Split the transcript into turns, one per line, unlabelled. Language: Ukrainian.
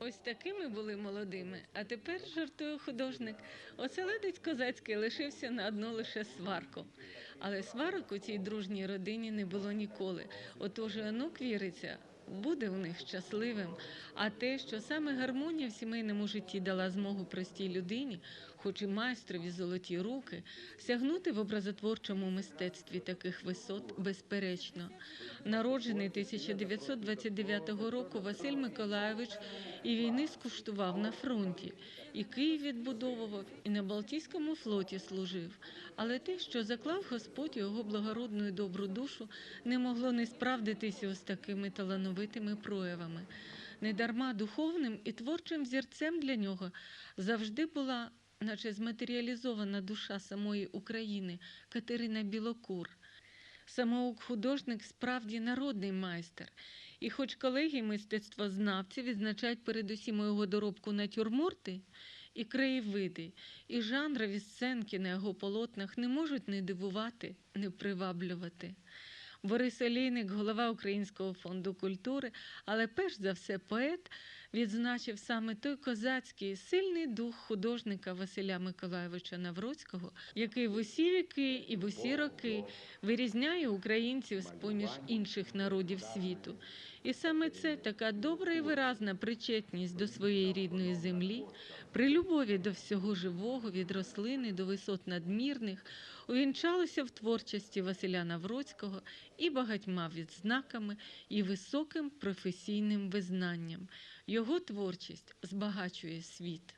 Ось такими були молодими, а тепер жартує художник. Оселедець козацький лишився на одну лише сварку. Але сварок у цій дружній родині не було ніколи. Отож онук віриться, буде у них щасливим. А те, що саме гармонія в сімейному житті дала змогу простій людині, хоч і майстрові золоті руки, сягнути в образотворчому мистецтві таких висот безперечно. Народжений 1929 року Василь Миколайович і війни скуштував на фронті, і Київ відбудовував, і на Балтійському флоті служив. Але те, що заклав Господь його благородну і добру душу, не могло не справдитися ось такими талановитими проявами. Недарма духовним і творчим взірцем для нього завжди була, наче зматеріалізована душа самої України Катерина Білокур. Самоук художник справді народний майстер. І хоч колеги мистецтвознавці відзначають передусім його доробку натюрморти і краєвиди, і жанрові сценки на його полотнах не можуть не дивувати, не приваблювати. Борис Олійник, голова Українського фонду культури, але перш за все поет, відзначив саме той козацький сильний дух художника Василя Миколайовича Навроцького, який в усі віки і в усі роки вирізняє українців з поміж інших народів світу. І саме це така добра і виразна причетність до своєї рідної землі, при любові до всього живого, від рослини до висот надмірних, увінчалося в творчості Василя Навроцького і багатьма відзнаками, і високим професійним визнанням. Його творчість збагачує світ.